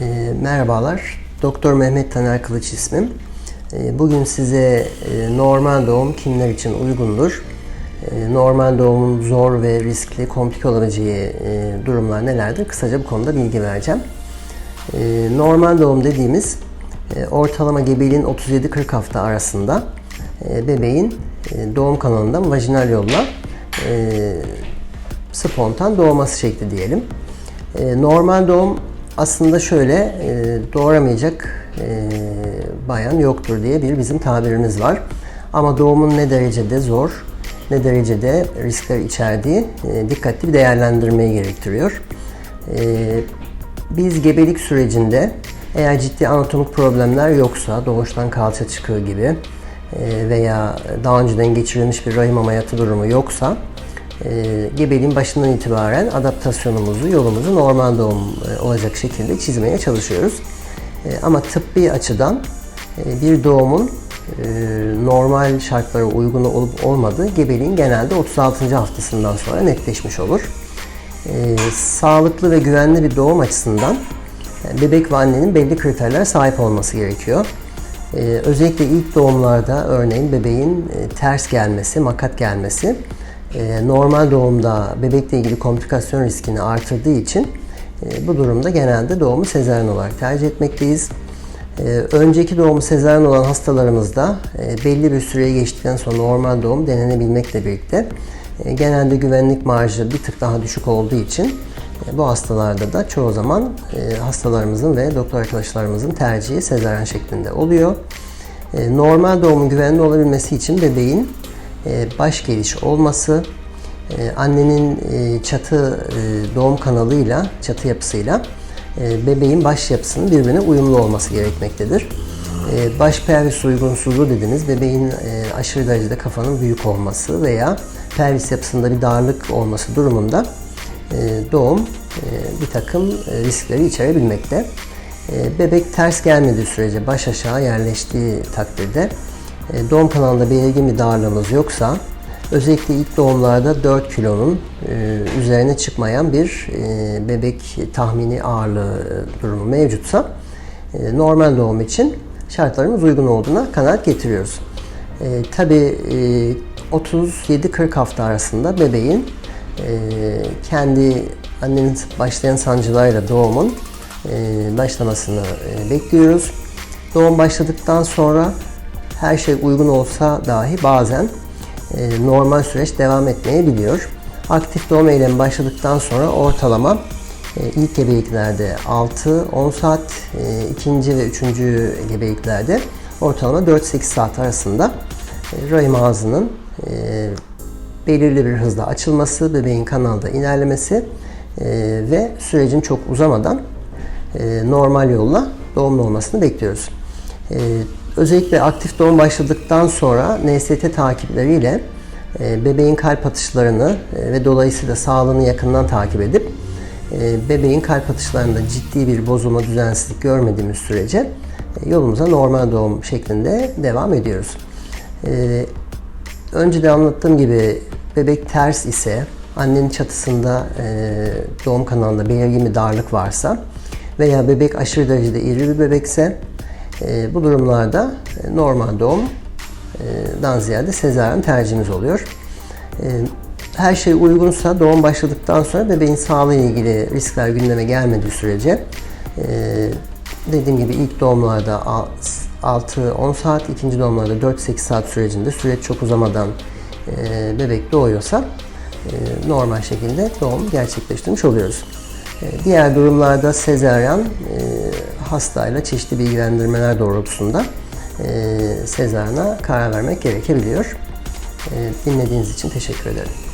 E, merhabalar, Doktor Mehmet Taner Kılıç ismim. E, bugün size e, normal doğum kimler için uygundur, e, normal doğumun zor ve riskli, komplike olabileceği e, durumlar nelerdir kısaca bu konuda bilgi vereceğim. E, normal doğum dediğimiz e, ortalama gebeliğin 37-40 hafta arasında e, bebeğin e, doğum kanalından vajinal yolla e, spontan doğması şekli diyelim. E, normal doğum aslında şöyle e, doğuramayacak e, bayan yoktur diye bir bizim tabirimiz var. Ama doğumun ne derecede zor, ne derecede riskler içerdiği e, dikkatli bir değerlendirmeyi gerektiriyor. E, biz gebelik sürecinde eğer ciddi anatomik problemler yoksa, doğuştan kalça çıkığı gibi e, veya daha önceden geçirilmiş bir rahim ameliyatı durumu yoksa e, gebeliğin başından itibaren adaptasyonumuzu, yolumuzu normal doğum e, olacak şekilde çizmeye çalışıyoruz. E, ama tıbbi açıdan e, bir doğumun e, normal şartlara uygun olup olmadığı gebeliğin genelde 36. haftasından sonra netleşmiş olur. E, sağlıklı ve güvenli bir doğum açısından yani bebek ve annenin belli kriterler sahip olması gerekiyor. Ee, özellikle ilk doğumlarda örneğin bebeğin e, ters gelmesi, makat gelmesi e, normal doğumda bebekle ilgili komplikasyon riskini artırdığı için e, bu durumda genelde doğumu sezaryen olarak tercih etmekteyiz. E, önceki doğumu sezaryen olan hastalarımızda e, belli bir süreye geçtikten sonra normal doğum denenebilmekle birlikte e, genelde güvenlik marjı bir tık daha düşük olduğu için bu hastalarda da çoğu zaman hastalarımızın ve doktor arkadaşlarımızın tercihi sezaryen şeklinde oluyor. Normal doğumun güvenli olabilmesi için bebeğin baş geliş olması, e, annenin e, çatı e, doğum kanalıyla, çatı yapısıyla e, bebeğin baş yapısının birbirine uyumlu olması gerekmektedir. E, baş pelvis uygunsuzluğu dediğimiz bebeğin e, aşırı derecede kafanın büyük olması veya pelvis yapısında bir darlık olması durumunda e, doğum e, bir takım e, riskleri içerebilmekte. E, Bebek ters gelmediği sürece baş aşağı yerleştiği takdirde e, doğum kanalında belirgin bir darlığımız yoksa özellikle ilk doğumlarda 4 kilonun e, üzerine çıkmayan bir e, bebek tahmini ağırlığı e, durumu mevcutsa e, normal doğum için şartlarımız uygun olduğuna kanaat getiriyoruz. E, Tabi 37-40 hafta arasında bebeğin e, kendi annenin başlayan sancılarıyla doğumun e, başlamasını e, bekliyoruz. Doğum başladıktan sonra her şey uygun olsa dahi bazen e, normal süreç devam etmeyebiliyor. Aktif doğum eylemi başladıktan sonra ortalama e, ilk gebeliklerde 6-10 saat, e, ikinci ve üçüncü gebeliklerde ortalama 4-8 saat arasında e, rahim ağzının e, belirli bir hızla açılması, bebeğin kanalda ilerlemesi e, ve sürecin çok uzamadan e, normal yolla doğumlu olmasını bekliyoruz. E, özellikle aktif doğum başladıktan sonra NST takipleriyle e, bebeğin kalp atışlarını e, ve dolayısıyla sağlığını yakından takip edip e, bebeğin kalp atışlarında ciddi bir bozulma, düzensizlik görmediğimiz sürece yolumuza normal doğum şeklinde devam ediyoruz. Önce de anlattığım gibi bebek ters ise, annenin çatısında doğum kanalında belirgin bir darlık varsa veya bebek aşırı derecede iri bir bebekse e, bu durumlarda e, normal doğumdan ziyade sezaryen tercihimiz oluyor. E, her şey uygunsa doğum başladıktan sonra bebeğin sağlığı ile ilgili riskler gündeme gelmediği sürece e, dediğim gibi ilk doğumlarda 6-10 saat, ikinci doğumlarda 4-8 saat sürecinde süreç çok uzamadan e, bebek doğuyorsa e, normal şekilde doğum gerçekleştirmiş oluyoruz. E, diğer durumlarda sezaryen e, hastayla çeşitli bilgilendirmeler doğrultusunda e, sezaryana karar vermek gerekebiliyor. E, dinlediğiniz için teşekkür ederim.